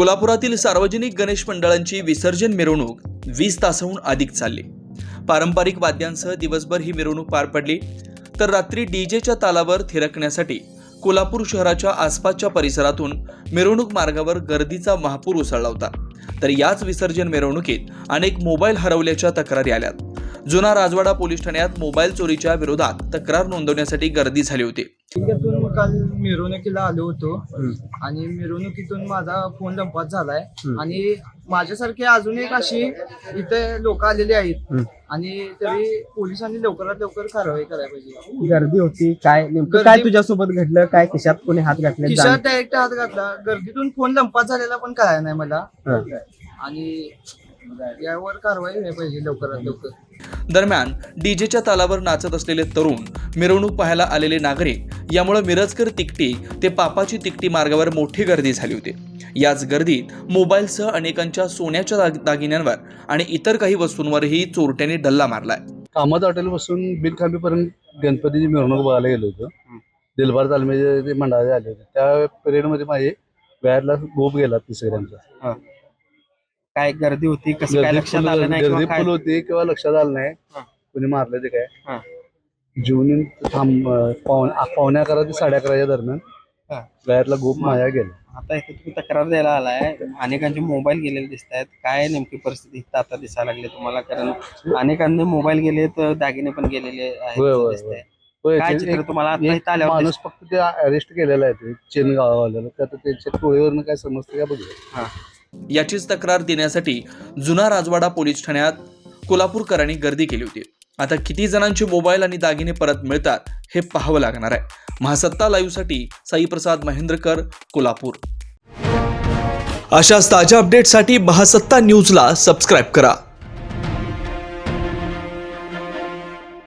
कोल्हापुरातील सार्वजनिक गणेश मंडळांची विसर्जन मिरवणूक वीस तासाहून अधिक चालली. पारंपरिक वाद्यांसह दिवसभर ही मिरवणूक पार पडली. तर रात्री डीजेच्या तालावर थिरकण्यासाठी कोल्हापूर शहराच्या आसपासच्या परिसरातून मिरवणूक मार्गावर गर्दीचा महापूर उसळला होता. तर याच विसर्जन मिरवणुकीत अनेक मोबाईल हरवल्याच्या तक्रारी आल्यात. जुना राजवाडा पोलीस ठाण्यात मोबाईल चोरीच्या विरोधात तक्रार नोंदवण्यासाठी गर्दी झाली होती. काल मिरवणुकीला आलो होतो. आणि मिरवणुकीतून माझा फोन लंपास झालाय. आणि माझ्यासारखे अजून एक अशी इथे लोक आलेली आहेत. आणि तरी पोलिसांनी लवकरात लवकर कारवाई करायला पाहिजे. गर्दी होती. काय नेमकं गर्दी- काय तुझ्यासोबत घडलं? काय खिशात कोणी हात घातले? खिशात डायरेक्ट हात घातला. गर्दीतून फोन लंपास झालेला पण कळाय नाही मला. हं. आणि यावर कारवाई व्हायला पाहिजे लवकरात लवकर. दरम्यान डीजेच्या तालावर नाचत असलेले तरुण मिरवणूक पाहायला आलेले नागरिक यामुळे मिरजकर तिकटी ते पापाची तिकटी मार्गावर मोठी गर्दी झाली होती. याच गर्दीत मोबाईलसह अनेकांच्या सोन्याच्या दाग- दागिन्यांवर आणि इतर काही वस्तूंवरही चोरट्यांनी डल्ला मारलाय. कामत हॉटेलपासून बिनखांबीपर्यंत गणपतीची मिरवणूक बघायला गेलो होतो. दिलबार तालमीचे ते मंडळाचे आले होते. त्या पिरियडमध्ये माझे व्यायाला गोप गेला तीस ग्रॅमचा काय गर्दी होती? कसं काय गर्दी लक्षात फुल आलं नाही गर्दी फुल होती किंवा लक्षात आलं नाही. कोणी मारलं ते. काय? जेवून थांब पावणे पावणे अकरा ते साडे अकराच्या दरम्यान हा. गोप माझ्या गेला. आता इथे तुम्ही तक्रार द्यायला आलाय. अनेकांचे मोबाईल गेलेले दिसत आहेत काय नेमकी परिस्थिती इथं आता दिसायला लागली तुम्हाला? कारण अनेकांनी मोबाईल गेले तर दागिने पण गेलेले होय, होय, आहेत दिसतंय. होय, काय ते- चित्र एक- तुम्हाला आता एक इथं आल्यावर माणूस फक्त ते अरेस्ट केलेला आहे ते चेन गावावाल्याला. तर आता त्याच्या टोळीवरनं काय समजतं का बघूया. याचीच तक्रार देण्यासाठी जुना राजवाडा पोलीस ठाण्यात कोल्हापूरकरांनी गर्दी केली होती. आता किती जणांचे मोबाईल आणि दागिने परत मिळतात हे पाहावं लागणार आहे. महासत्ता लाईव्हसाठी साईप्रसाद महेंद्रकर कोल्हापूर. अशाच ताज्या अपडेटसाठी महासत्ता न्यूजला सबस्क्राईब करा.